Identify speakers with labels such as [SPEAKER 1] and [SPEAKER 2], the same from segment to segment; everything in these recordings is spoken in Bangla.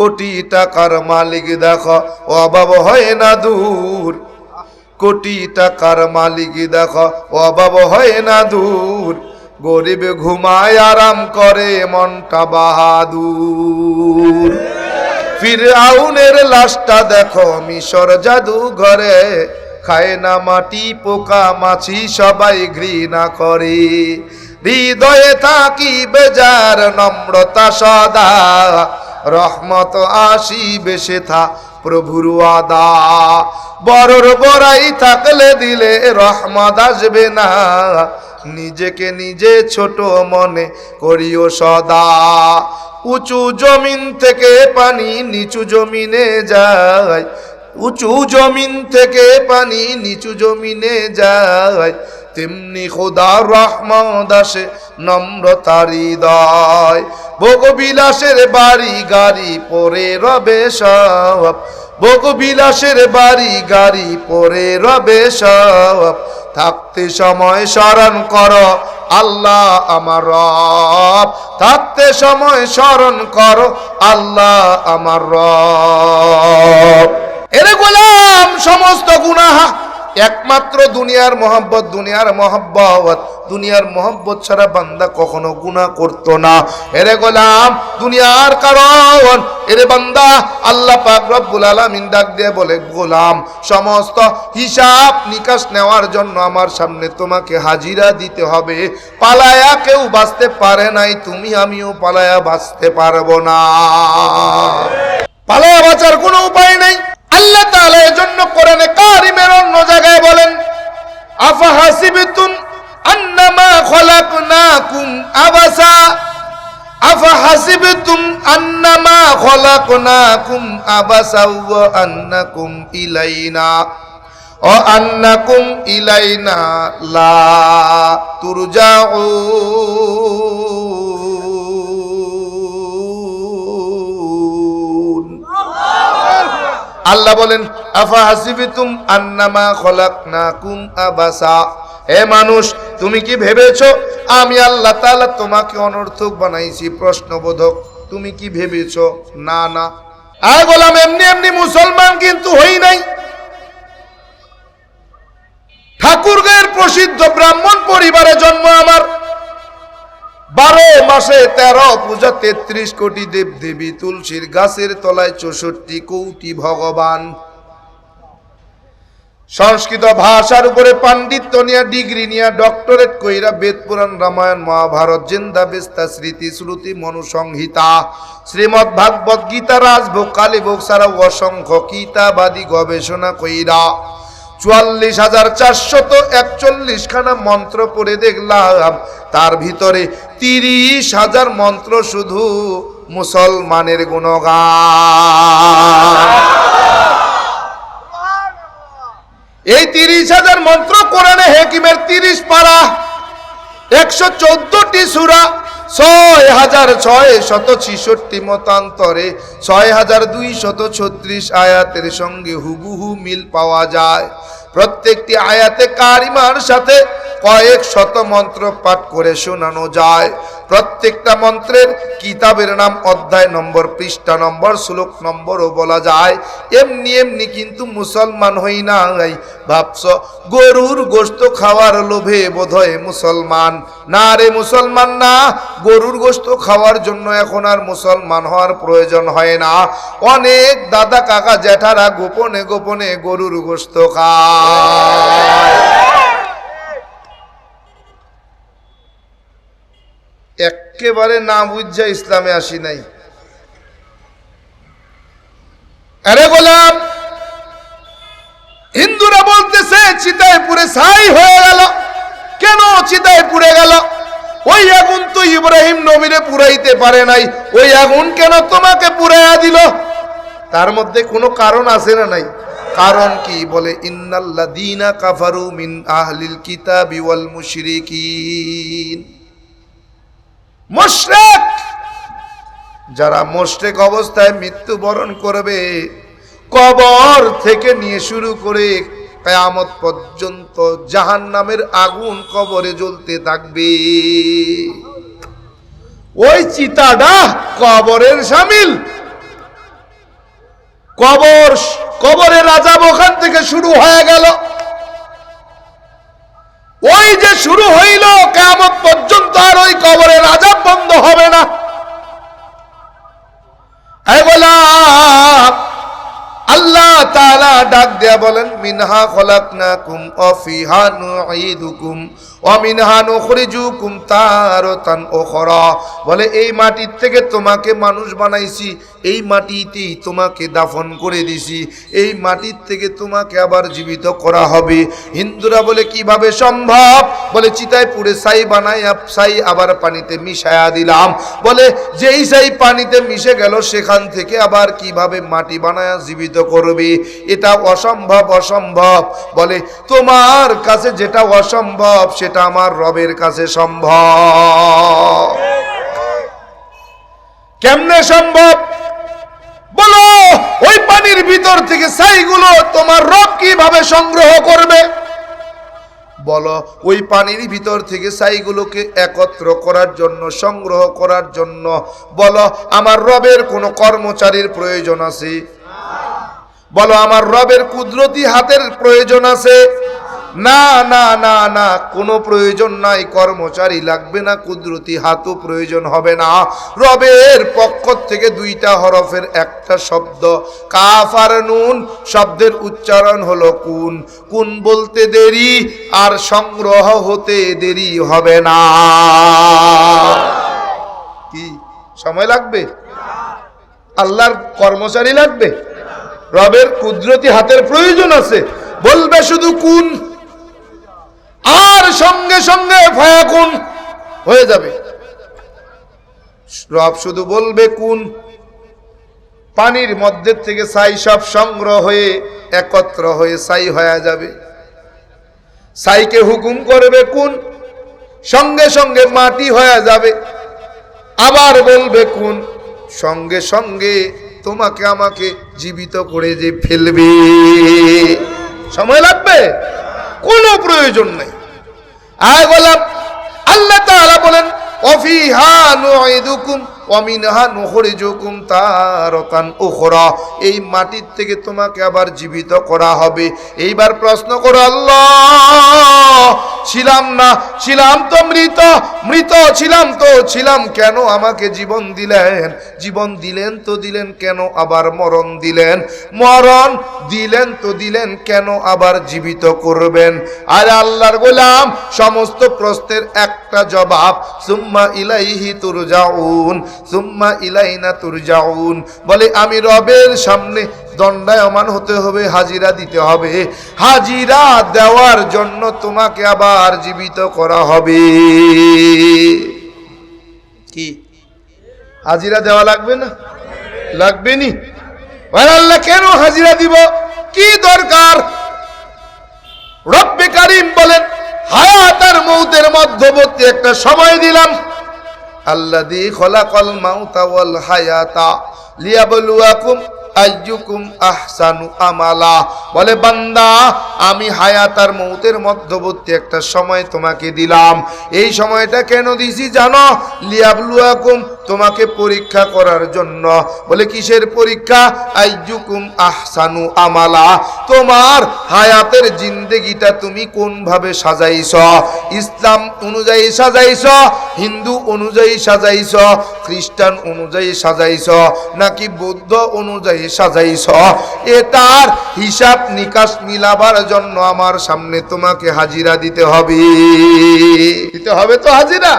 [SPEAKER 1] কোটি টাকার মালিক দেখো, অভাব হয় না দূর। কোটি টাকার মালিক দেখো, অভাব হয় না দূর। গরিব ঘুমায় আরাম করে, মনটা বাহাদুর। ফির আউনের লাশটা দেখো, মিশর জাদু ঘরে। খায় না মাটি, পোকা, মাছি, সবাই ঘৃণা করে। হৃদয়ে থাকি বেজার নম্রতা সদা। রহমত আসি বেশে থা প্রভুর আদা বড়র বড়াই থাকলে দিলে রহমত আসবে না। নিজেকে নিজে ছোট মনে করিও সদা। উঁচু জমিন থেকে পানি নিচু জমিনে যায়। উঁচু জমিন থেকে পানি নিচু জমিনে যায়। তেমনি খোদা রহমদ আসে নম্রতার হৃদয়। ভোগবিলাসের বাড়ি গাড়ি পরে রবে সব ভোগবিলাসের বাড়ি গাড়ি পরে রবে সব থাকতে সময় স্মরণ কর, আল্লাহ আমার রব। থাকতে সময় স্মরণ কর, আল্লাহ আমার রব। এরে গোলাম, সমস্ত গুনাহা একমাত্র দুনিয়ার মহব্বত দুনিয়ার মহব্বত দুনিয়ার মহব্বত ছাড়া বান্দা কখনো গুনাহ করত না। এরে গোলাম, দুনিয়ার কারণ, এরে বান্দা, আল্লাহ পাক রব্বুল আলামিন ডাক দিয়ে বলে, গোলাম, সমস্ত হিসাব নিকাশ নেওয়ার জন্য আমার সামনে তোমাকে হাজিরা দিতে হবে। পালায়া কেউ বাঁচতে পারে নাই, তুমি আমিও পালায়া বাঁচতে পারব না। পালায়া বাঁচার কোনো উপায় নাই। আল্লাহ তাআলা এজন্য কোরআনে বলেন আফা হাসিবতুম আন্নামা খলাকনাকুম আবাসা আফা হাসিবতুম আন্নামা খলাকনাকুম আবাসা ওয়া আন্নাকুম ইলাইনা ও আন্নাকুম ইলাইনা লা আল্লাহ বলেন আফা আন্নামা খলাকনাকুম আবাসা হে মানুষ, তুমি কি ভেবেছো? আমি আল্লাহ তাআলা তোমাকে অনর্থক বানাইছি, প্রশ্নবোধক। তুমি কি ভেবেছো? না না। আর বললাম এমনি এমনি মুসলমান কিন্তু হই নাই। ঠাকুরগাঁয়ের প্রসিদ্ধ ব্রাহ্মণ পরিবারে জন্ম আমার। বারো মাসে তেরো পূজা তেত্রিশ কোটি দেব দেবী তুলসীর গাছের তলায় চৌষট্টি কোটি ভগবান। সংস্কৃত ভাষার উপরে পাণ্ডিত্য নিয়ে ডিগ্রি নিয়ে ডক্টরেট কইরা বেদ পুরাণ, রামায়ণ, মহাভারত, জিন্দা বেস্তা, স্মৃতি, শ্রুতি, মনুসংহিতা শ্রীমৎ ভাগবত গীতা রাজভোগ কালীভোগ ছাড়া অসংখ্য গীতাবাদী গবেষণা কইরা চুয়াল্লিশ হাজার চারশত একচল্লিশ খানা মন্ত্র পড়ে দেখলাম। তার ভিতরে তিরিশ হাজার মন্ত্র শুধু মুসলমানের গুণগান। এই তিরিশ হাজার মন্ত্র কোরআনে হেকিমের তিরিশ পারা, একশো চোদ্দটি সুরা, ছয় হাজার ছয় শত ছিষট্টি মতান্তরে, ছয় হাজার দুই শত ছত্রিশ আয়াতের সঙ্গে হুবুহু মিল পাওয়া যায়। প্রত্যেকটি আয়াতে কারিমার সাথে কয়েক শত মন্ত্র পাঠ করে শোনানো যায়। প্রত্যেকটা মন্ত্রের কিতাবের নাম, অধ্যায় নম্বর, পৃষ্ঠা নম্বর, শ্লোক নম্বরও বলা যায়। এমনি এমনি কিন্তু মুসলমান হই নাই। ভাবছ, গরুর গোস্ত খাওয়ার লোভে বোধহয় মুসলমান। না রে মুসলমান না, গরুর গোস্ত খাওয়ার জন্য এখন আর মুসলমান হওয়ার প্রয়োজন হয় না। অনেক দাদা কাকা জ্যাঠারা গোপনে গোপনে গরুর গোস্ত খায়। একেবারে না বুঝা ইসলামে আসি নাই। আরে গোলাম, হিন্দুরা বলতেছে চিতায় পুরে ছাই হয়ে গেল। কেন চিতায় পুড়ে গেল? ওই আগুন তো ইব্রাহিম নবীরে পুরাইতে পারে নাই। ওই আগুন কেন তোমাকে পুরাইয়া দিল? তার মধ্যে কোনো কারণ আছে না নাই? কারণ কি বলে, ইন্নাল্লাযীনা কাফারু মিন আহলিল কিতাবি ওয়াল মুশরিকিন। মোশরেক! যারা মোশরেক অবস্থায় মৃত্যুবরণ করবে, কবর থেকে নিয়ে শুরু করে কেয়ামত পর্যন্ত জাহান নামের আগুন কবরে জ্বলতে থাকবে। ওই চিতাটা কবরের সামিল। কবর, কবরের রাজাব ওখান থেকে শুরু হয়ে গেল। যে শুরু হইল কেমন পর্যন্ত আর ওই কবরে রাজা বন্ধ হবে না। আল্লাহ ডাক দেয়া বলেন, মিনহা খলাক না কুম অফিহা ওয়া বলে, এই মাটির থেকে তোমাকে মানুষ বানাইছি, এই মাটিতেই তোমাকে দাফন করে দিছি, এই মাটির থেকে তোমাকে আবার জীবিত করা হবে। হিন্দুরা বলে, কীভাবে সম্ভব? বলে, চিতায় পুড়ে সাই বানাই সাই আবার পানিতে মিশায়া দিলাম। বলে, যেই সাই পানিতে মিশে গেল, সেখান থেকে আবার কীভাবে মাটি বানায়া জীবিত করবে? এটা অসম্ভব অসম্ভব। বলে, তোমার কাছে যেটা অসম্ভব, সেটা আমার রবের কাছে সম্ভব। কেমনে সম্ভব? বলো, ওই পানির ভিতর থেকে ছাইগুলো তোমার রব কীভাবে সংগ্রহ করবে? বলো, ওই পানির ভিতর থেকে ছাইগুলোকে একত্র করার জন্য, সংগ্রহ করার জন্য। বলো, আমার রবের কোনো কর্মচারীর প্রয়োজন আছে? বলো, আমার রবের কুদরতি হাতের প্রয়োজন আছে? না না না না, কোনো প্রয়োজন নাই, কর্মচারী লাগবে না, কুদরতি হাতও প্রয়োজন হবে না। রবের পক্ষ থেকে দুইটা হরফের একটা শব্দ, কাফ আর নুন, শব্দের উচ্চারণ হলো কুন। কুন বলতে দেরি, আর সংগ্রহ হতে দেরি হবে না। কি? সময় লাগবে? আল্লাহর কর্মচারী লাগবে? রবের কুদরতি হাতের প্রয়োজন আছে। বলবে শুধু কুন সঙ্গে ফায়াকুন হয়ে যাবে। রব শুধু বলবে, কুন। পানির মধ্যে থেকে ছাই সব সংগ্রহ হয়ে, একত্র হয়ে ছাই হয়ে যাবে। ছাইকে হুকুম করবে, কুন। সঙ্গে সঙ্গে মাটি হয়ে যাবে। আবার বলবে, কুন। সঙ্গে সঙ্গে তোমাকে আমাকে জীবিত করে যে ফেলবে। সময় লাগবে? কোনো প্রয়োজন নেই। আয় বললাম আল্লাহ তাআলা বলেন অফিহা নুঈদুকুম ওয়ামিনহা নুখরিজুকুম তারাতান উখরা। এই মাটির থেকে তোমাকে আবার জীবিত করা হবে। এইবার প্রশ্ন করো, আল্লাহ! ছিলাম না, ছিলাম তো মৃত মৃত ছিলাম তো, ছিলাম কেন আমাকে জীবন দিলেন? জীবন দিলেন তো দিলেন কেন আবার মরণ দিলেন? মরণ দিলেন তো দিলেন কেন আবার জীবিত করবেন? আর আল্লাহর গোলাম, সমস্ত প্রশ্নের একটা জবাব, সুম্মা ইলাইহি তুরজাউন। সুম্মা ইলাইনা তুরজাউন। বলে, আমি রবের সামনে দণ্ডায়মান হতে হবে, হাজিরা দিতে হবে। হাজিরা দেওয়ার জন্য তোমাকে আবার জীবিত করা হবে। কি? হাজিরা দেওয়া লাগবে না? লাগবে নি? আল্লাহ, কেন হাজিরা দিব? কি দরকার? রব্বে কারিম বলেন হায়াত আর মৌতের মধ্যবর্তী একটা সময় দিলাম আল্লাদি খলাকল মাউতা ওয়াল হায়াতা লিয়াবলুয়াকুম আইয়ুকুম আহসানু আমালা। বলে, বান্দা, আমি হায়াতার মৌতের মধ্যবর্তী একটা সময় তোমাকে দিলাম। এই সময়টা কেন দিছি জানো? লিয়াবলুয়াকুম তোমাকে পরীক্ষা করার জন্য। বলে, কিসের পরীক্ষা? আইয়ুকুম আহসানু আমালা। তোমার হায়াতের জিন্দেগিটা তুমি কোন ভাবে সাজাইছ? ইসলাম অনুযায়ী সাজাইছ? হিন্দু অনুযায়ী সাজাইছ? খ্রিস্টান অনুযায়ী সাজাইছ? নাকি বৌদ্ধ অনুযায়ী সাজাইছ? এটার হিসাব নিকাশ মিলাবার জন্য আমার সামনে তোমাকে হাজিরা দিতে হবে। দিতে হবে তো হাজিরা।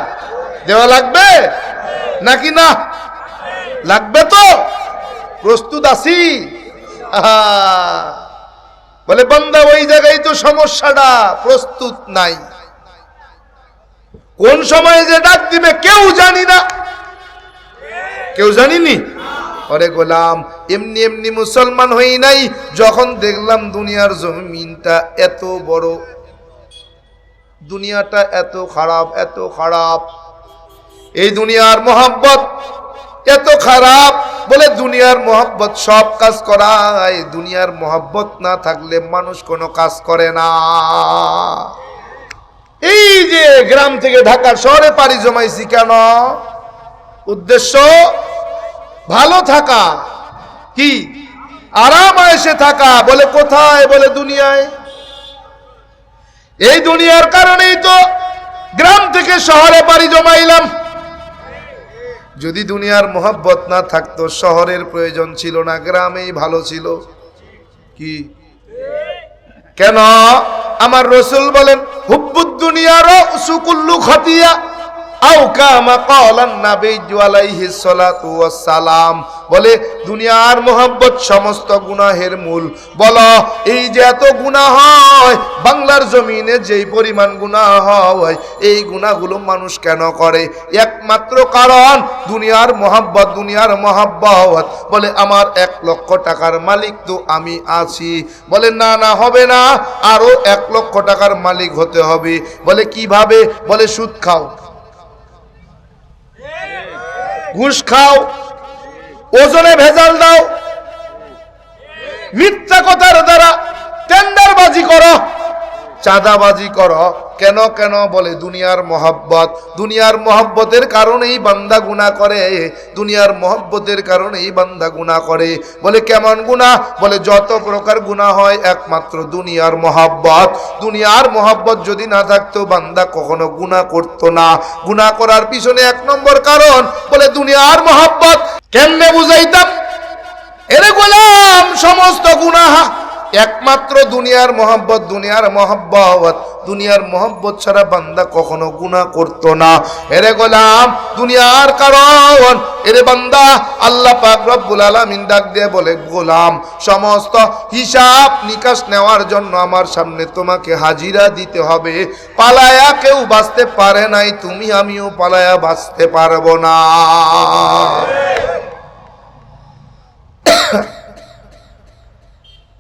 [SPEAKER 1] দেওয়া লাগবে? নাকি না? লাগবে তো? প্রস্তুত আছি। বলে, বান্দা, ওই জায়গায় তো সমস্যাটা প্রস্তুত নাই। কোন সময়ে যে ডাক দিবে কেউ জানি না। কেউ জানিনি? অরে গোলাম, এমনি এমনি মুসলমান হই নাই। যখন দেখলাম দুনিয়ার জমিনটা এত বড়, দুনিয়াটা এত খারাপ এত খারাপ এই দুনিয়ার মোহাব্বত এত খারাপ বলে দুনিয়ার মোহাব্বত সব কাজ করায়। দুনিয়ার মোহাব্বত না থাকলে মানুষ কোনো কাজ করে না। এই যে গ্রাম থেকে ঢাকা শহরে পাড়ি জমাইছি কেন? উদ্দেশ্য ভালো থাকা। কি? আরাম এসে থাকা। বলে কোথায়? বলে দুনিয়ায়। এই দুনিয়ার কারণেই তো গ্রাম থেকে শহরে বাড়ি জমাইলাম। যদি দুনিয়ার মোহাব্বত না থাকতো, শহরের প্রয়োজন ছিল না, গ্রামেই ভালো ছিল। কি? কেন? আমার রসুল বলেন, হুব্বুদ দুনিয়ারও সুকুল্লু খতিয়া সালাম বলে, দুনিয়ার মোহাব্বত সমস্ত গুনাহের মূল। বলো, এই যে এত গুনাহ হয়, বাংলার জমিনে যেই পরিমাণ গুনাহ হয়, এই গুনাহগুলো মানুষ কেন করে? একমাত্র কারণ, দুনিয়ার মোহাব্বত দুনিয়ার মোহাব্বত। বলে, আমার এক লক্ষ টাকার মালিক তো আমি আছি। বলে, না না, হবে না, আরও এক লক্ষ টাকার মালিক হতে হবে। বলে, কীভাবে? বলে, সুদ খাও। ঘুষ খাও ওজনে ভেজাল দাও মিথ্যা কথার দ্বারা টেন্ডারবাজি করো। চাঁদাবাজি কর। কেন কেন বলে, দুনিয়ার মহব্বত। দুনিয়ার মহব্বতের কারণেই বান্দা গুণা করে। দুনিয়ার মহব্বতের কারণেই বান্দা গুণা করে। বলে, কেমন গুণা বলে, যত প্রকার গুণা হয়, একমাত্র দুনিয়ার মহব্বত। দুনিয়ার মহব্বত যদি না থাকতো, বান্দা কখনো গুণা করতো না। গুণা করার পিছনে এক নম্বর কারণ, বলে, দুনিয়ার মহব্বত। কেমনে বুঝাইতাম? এরে গোলাম, সমস্ত গুনাহা একমাত্র দুনিয়ার মহব্বত দুনিয়ার মহব্বত দুনিয়ার মহব্বত ছাড়া বান্দা কখনো গুনাহ করতো না। এরে গোলাম, দুনিয়ার কারণ, এরে বান্দা, আল্লাহ পাক রব্বুল আলামিন ডাক দিয়ে বলে, গোলাম, সমস্ত হিসাব নিকাশ নেওয়ার জন্য আমার সামনে তোমাকে হাজিরা দিতে হবে। পালায়া কেউ বাঁচতে পারে নাই, তুমি আমিও পালায়া বাঁচতে পারব না।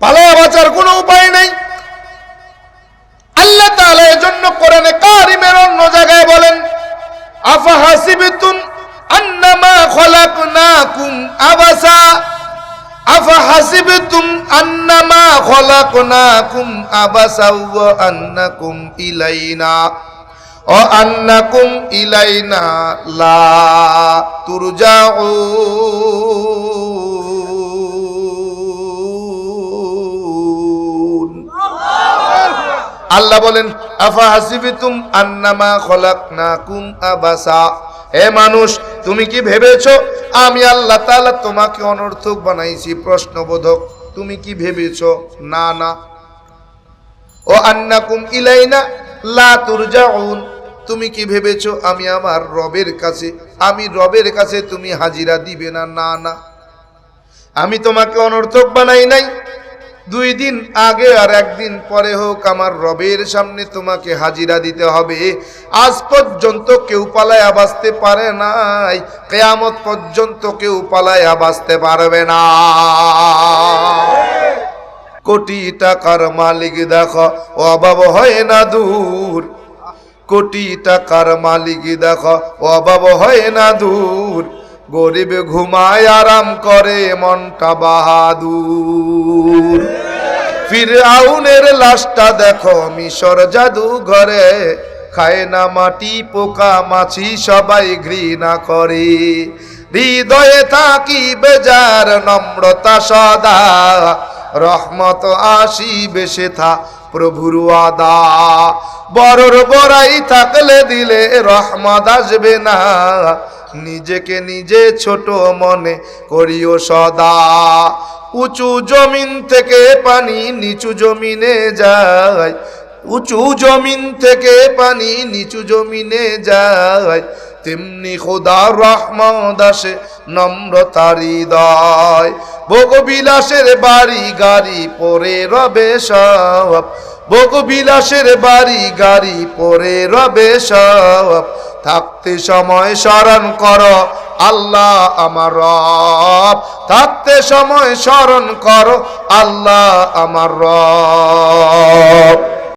[SPEAKER 1] পালায়া বাঁচার কোনো উপায় নেই। আল্লাহ তাআলা এজন্য কোরআনে কারিমের অন্য জায়গায় বলেন আফা হাসিবতুম আন্নামা খলাকনাকুম আবাসা? আফা হাসিবতুম আন্নামা খলাকনাকুম আবাসা ওয়া আন্নাকুম ইলাইনা? ও আন্নাকুম ইলাইনা লা তুরজাউন। আল্লাহ বলেন, আফা হাসিবিতুম আন্নামা খলাকনাকুম আবাসা? হে মানুষ, তুমি কি ভেবেছো, আমি আল্লাহ তাআলা তোমাকে অনর্থক বানাইছি? প্রশ্নবোধক, তুমি কি ভেবেছো? না না। ও আন্নাকুম ইলাইনা লা তুরজাউন। তুমি কি ভেবেছো, আমি আমার রবের কাছে, আমি রবের কাছে তুমি হাজিরা দিবে না? না না। আমি তোমাকে অনর্থক বানাই নাই দুই দিন আগে আর একদিন পরে হোক আমার রবের সামনে তোমাকে হাজিরা দিতে হবে। আজ পর্যন্ত কেউ পালায় বাঁচতে পারে নাই। কেয়ামত পর্যন্ত কেউ পালায় বাঁচতে পারবে না। কোটি টাকার মালিক দেখো, অভাব হয় না দূর। কোটি টাকার মালিক দেখো, অভাব হয় না দূর। গরিব ঘুমায় আরাম করে, মনটা বাহাদুর। ফিরাউনের লাশটা দেখো, মিশর জাদু ঘরে। খায় না মাটি, পোকা, মাছি, সবাই ঘৃণা করে। হৃদয়ে থাকি বেজার নম্রতা সদা। রহমত আসি বেশে থা প্রভুর আদা বড়র বড়াই থাকলে দিলে রহমত আসবে না। নিজেকে নিজে ছোট মনে করিও সদা। উঁচু জমিন থেকে পানি নিচু জমিনে যায়। উঁচু জমিন থেকে পানি নিচু জমিনে যায়। তেমনি খোদা রহমদ আসে নম্রতার হৃদয়। ভোগবিলাসের বাড়ি গাড়ি পরে রবে সব। ভোগবিলাসের বাড়ি গাড়ি পরে রবে সব। থাকতে সময় স্মরণ কর আল্লাহ আমার রব। থাকতে সময় স্মরণ কর আল্লাহ আমার রব।